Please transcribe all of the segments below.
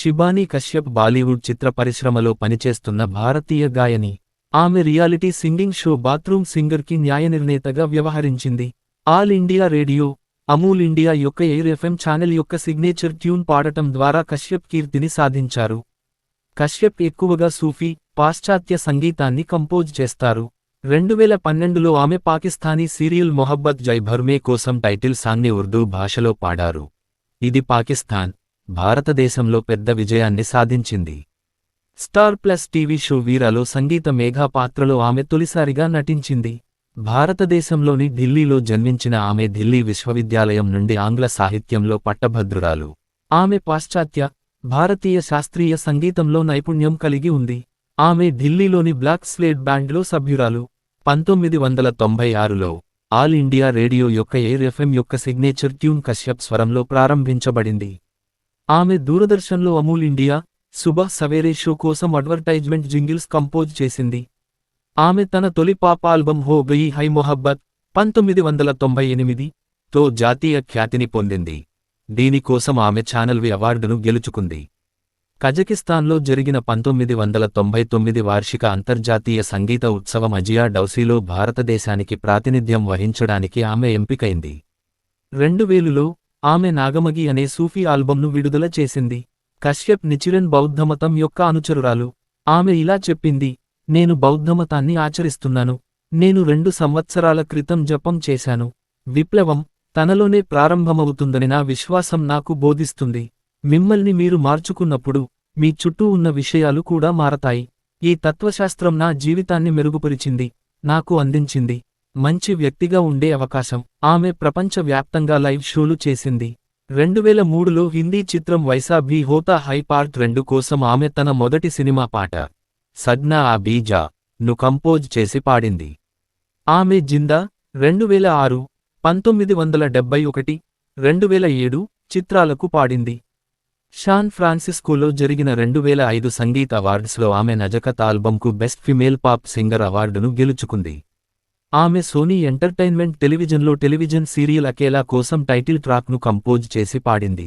శిబానీ కశ్యప్ బాలీవుడ్ చిత్ర పరిశ్రమలో పనిచేస్తున్న భారతీయ గాయని. ఆమె రియాలిటీ సింగింగ్ షో బాత్రూమ్ సింగర్కి న్యాయనిర్ణేతగా వ్యవహరించింది. All India radio Amul India యొక్క ఎయిర్ ఎఫ్ఎం ఛానల్ యొక్క సిగ్నేచర్ ట్యూన్ పాడటం ద్వారా కశ్యప్ కీర్తిని సాధించారు. కశ్యప్ ఎక్కువగా సూఫీ పాశ్చాత్య సంగీతాన్ని కంపోజ్ చేస్తారు. రెండువేల పన్నెండులో ఆమె పాకిస్తానీ సీరియల్ మొహబ్బత్ జై భర్మే కోసం టైటిల్ సాంగ్ని ఉర్దూ భాషలో పాడారు. ఇది పాకిస్తాన్. భారతదేశంలో పెద్ద విజయాన్ని సాధించింది. స్టార్ ప్లస్ టీవీ షో వీరాలో సంగీత మేఘా పాత్రలో ఆమె తొలిసారిగా నటించింది. భారతదేశంలోని ఢిల్లీలో జన్మించిన ఆమె ఢిల్లీ విశ్వవిద్యాలయం నుండి ఆంగ్ల సాహిత్యంలో పట్టభద్రురాలు. ఆమె పాశ్చాత్య భారతీయ శాస్త్రీయ సంగీతంలో నైపుణ్యం కలిగి ఉంది. ఆమె ఢిల్లీలోని బ్లాక్ స్లేట్ బ్యాండ్లో సభ్యురాలు. పంతొమ్మిది వందల తొంభై ఆరులో ఆల్ ఇండియా రేడియో యొక్క ఎయిర్ ఎఫ్ఎం యొక్క సిగ్నేచర్ ట్యూన్ కశ్యప్ స్వరంలో ప్రారంభించబడింది. ఆమె దూరదర్శన్లో Amul India Subah Savere show కోసం అడ్వర్టైజ్మెంట్ జింగిల్స్ కంపోజ్ చేసింది. ఆమె తన తొలి పాప ఆల్బమ్ హో గయి హై మొహబ్బత్ పంతొమ్మిది వందల తొంభై ఎనిమిది తో జాతీయ ఖ్యాతిని పొందింది. దీనికోసం ఆమె ఛానల్వి అవార్డును గెలుచుకుంది. కజకిస్తాన్లో జరిగిన పంతొమ్మిది వందల తొంభై తొమ్మిది వార్షిక అంతర్జాతీయ సంగీత ఉత్సవం అజియా డౌసీలో భారతదేశానికి ప్రాతినిధ్యం వహించడానికి ఆమె ఎంపికైంది. రెండు వేలులో ఆమె నాగమగి అనే సూఫీ ఆల్బంను విడుదల చేసింది. కశ్యప్ నిచిరన్ బౌద్ధమతం యొక్క అనుచరురాలు. ఆమె ఇలా చెప్పింది నేను బౌద్ధమతాన్ని ఆచరిస్తున్నాను. నేను రెండు సంవత్సరాల క్రితం జపం చేశాను. విప్లవం తనలోనే ప్రారంభమవుతుందని నా విశ్వాసం నాకు బోధిస్తుంది. మిమ్మల్ని మీరు మార్చుకున్నప్పుడు మీ చుట్టూ ఉన్న విషయాలు కూడా మారతాయి. ఈ తత్వశాస్త్రం నా జీవితాన్ని మెరుగుపరిచింది నాకు అందించింది. మంచి వ్యక్తిగా ఉండే అవకాశం. ఆమె ప్రపంచవ్యాప్తంగా లైవ్ షోలు చేసింది. రెండువేల మూడులో హిందీ చిత్రం వైసా భీ హోతా హై పార్ట్ రెండు కోసం ఆమె తన మొదటి సినిమా పాట సగ్నా ఆ బీజా ను కంపోజ్ చేసి పాడింది. ఆమె జిందా రెండువేల ఆరు పంతొమ్మిది వందల డెబ్బై ఒకటి రెండువేల ఏడు చిత్రాలకు పాడింది. షాన్ ఫ్రాన్సిస్కోలో జరిగిన రెండువేల ఐదు సంగీత అవార్డ్స్లో ఆమె నజకత్ ఆల్బంకు బెస్ట్ ఫిమేల్ పాప్ సింగర్ అవార్డును గెలుచుకుంది. ఆమె సోనీ ఎంటర్టైన్మెంట్ టెలివిజన్లో టెలివిజన్ సీరియల్ అకేలా కోసం టైటిల్ ట్రాక్ను కంపోజ్ చేసి పాడింది.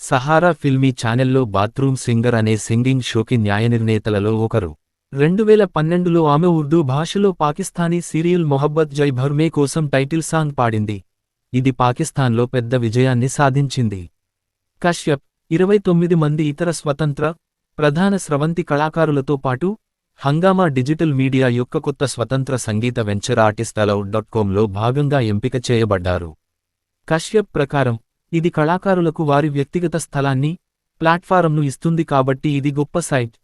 సహారా ఫిల్మీ ఛానెల్లో బాత్రూమ్ సింగర్ అనే సింగింగ్ షోకి న్యాయనిర్ణేతలలో ఒకరు. రెండువేల పన్నెండులో ఆమె ఉర్దూ భాషలో పాకిస్తానీ సీరియల్ మొహబ్బత్ జై భర్మే కోసం టైటిల్ సాంగ్ పాడింది. ఇది పాకిస్తాన్లో పెద్ద విజయాన్ని సాధించింది. కశ్యప్ ఇరవై తొమ్మిది మంది ఇతర స్వతంత్ర ప్రధాన స్రవంతి కళాకారులతో పాటు హంగామా డిజిటల్ మీడియా యొక్క కొత్త స్వతంత్ర సంగీత వెంచర్ ఆర్టిస్ట్ అలౌడ్ డాట్ కాంలో భాగంగా ఎంపిక చేయబడ్డారు. కశ్యప్ ప్రకారం ఇది కళాకారులకు వారి వ్యక్తిగత స్థలాన్ని ప్లాట్ఫారంను ఇస్తుంది కాబట్టి ఇది గొప్ప సైట్.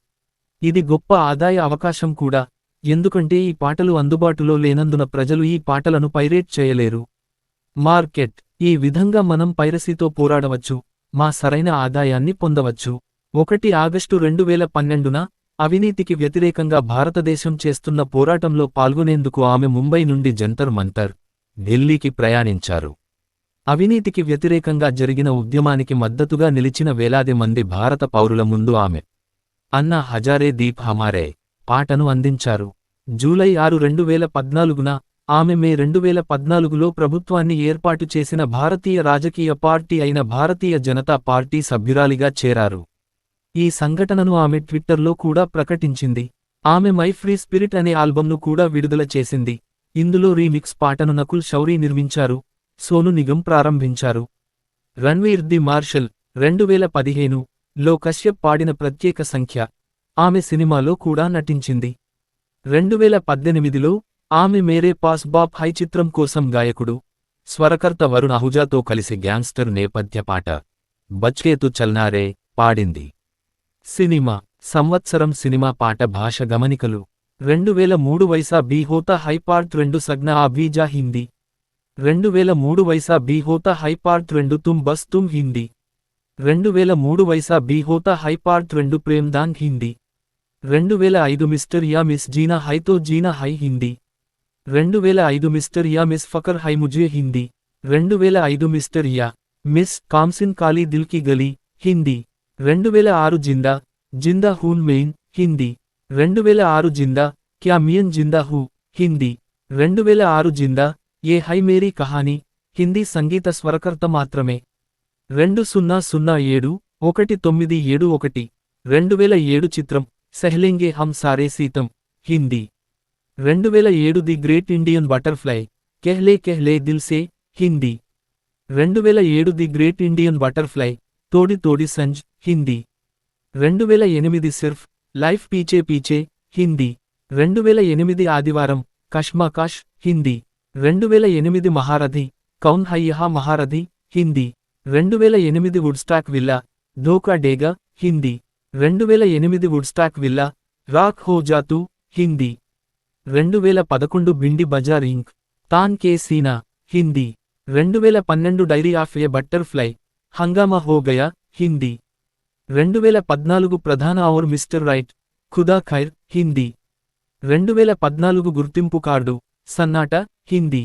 ఇది గొప్ప ఆదాయ అవకాశం కూడా ఎందుకంటే ఈ పాటలు అందుబాటులో లేనందున ప్రజలు ఈ పాటలను పైరేట్ చేయలేరు. మార్కెట్ ఈ విధంగా మనం పైరసీతో పోరాడవచ్చు మా సరైన ఆదాయాన్ని పొందవచ్చు. ఒకటి ఆగస్టు రెండు వేల పన్నెండున అవినీతికి వ్యతిరేకంగా భారతదేశం చేస్తున్న పోరాటంలో పాల్గొనేందుకు ఆమె ముంబై నుండి జంతర్ మంతర్ ఢిల్లీకి ప్రయాణించారు. అవినీతికి వ్యతిరేకంగా జరిగిన ఉద్యమానికి మద్దతుగా నిలిచిన వేలాది మంది భారత పౌరుల ముందు ఆమె. అన్న హజారే దీప్ హమారే పాటను అందించారు. జూలై ఆరు రెండు వేల పద్నాలుగున ఆమె మే రెండు వేల పద్నాలుగులో ప్రభుత్వాన్ని ఏర్పాటు చేసిన భారతీయ రాజకీయ పార్టీ అయిన భారతీయ జనతా పార్టీ సభ్యురాలిగా చేరారు. ఈ సంఘటనను ఆమె ట్విట్టర్లో కూడా ప్రకటించింది. ఆమె మై ఫ్రీ స్పిరిట్ అనే ఆల్బంను కూడా విడుదల చేసింది. ఇందులో రీమిక్స్ పాటను నకుల్ శౌరీ నిర్మించారు. సోను నిగం ప్రారంభించారు. రణ్వీర్ ది మార్షల్ రెండు వేల పదిహేను లో కశ్యప్ పాడిన ప్రత్యేక సంఖ్య. ఆమె సినిమాలో కూడా నటించింది. రెండువేల పద్దెనిమిదిలో ఆమె మేరే పాస్ బాప్ హై చిత్రం కోసం గాయకుడు. స్వరకర్త వరుణ్ అహుజాతో కలిసి గ్యాంగ్స్టర్ నేపథ్య పాట బచ్కేతు చల్నారే పాడింది. సినిమా సంవత్సరం సినిమా పాట భాష గమనికలు. రెండు వేల మూడు వైసా బీహోతా హోతా రెండు సగ్న అబీజా హిందీ రెండు వేల మూడు వైసా బీహోతా హోతా హై రెండు తుమ్ బస్ తుమ్ హిందీ. రెండు వేల మూడు వైసా బీహోతా హోతా రెండు ప్రేమ్దాన్ హిందీ. రెండు వేల ఐదు మిస్టర్ యా మిస్ జీనా హైతో జీనా హై హిందీ. రెండు వేల ఐదు mister Ya miss Fakhar high ముజే హిందీ. రెండు వేల ఐదు మిస్టర్ యా మిస్ కామ్సిన్ కాలీ దిల్కి గలీ హిందీ. రెండు వేల ఆరు జిందా జిందా హూన్ మెయిన్ హిందీ. రెండు వేల ఆరు జిందా క్యా మియన్ జిందా హూ హిందీ. రెండు వేల ఆరు జిందా ఏ హై మేరీ కహానీ హిందీ సంగీత స్వరకర్త మాత్రమే. రెండు సున్నా సున్నా ఏడు ఒకటి తొమ్మిది ఏడు ఒకటి. రెండు వేల ఏడు చిత్రం సెహ్లింగే హమ్ సారే సీతం హిందీ. రెండు వేల ఏడు the great Indian butterfly Kehle Kehle Dil Se Hindi. రెండు వేల ఏడు ది గ్రేట్ ఇండియన్ బటర్ఫ్లై తోడి తోడి సంజ్ హిందీ. రెండు వేల ఎనిమిది సిర్ఫ్ లైఫ్ పీచే పీచే హిందీ. రెండు వేల ఎనిమిది ఆదివారం కష్మాకాష్ హిందీ. రెండు వేల ఎనిమిది మహారథి కౌన్ హయ్యహా మహారథి హిందీ. రెండు వేల ఎనిమిది వుడ్స్టాక్ విల్లా ధోకా డేగా హిందీ. రెండు వేల ఎనిమిది వుడ్స్టాక్ విల్లా రాక్ హో జాతు హిందీ. రెండు వేల పదకొండు బిండి బజార్ ఇంక్ తాన్ కే సీనా హిందీ. రెండు వేల పన్నెండు డైరీ ఆఫ్ ఏ బట్టర్ఫ్లై హంగామా హో గయా హిందీ. రెండు వేల పద్నాలుగు ప్రధాన ఔర్ మిస్టర్ రైట్ ఖుదా ఖైర్ హిందీ. రెండు వేల పద్నాలుగు గుర్తింపు కార్డు సన్నాట హిందీ.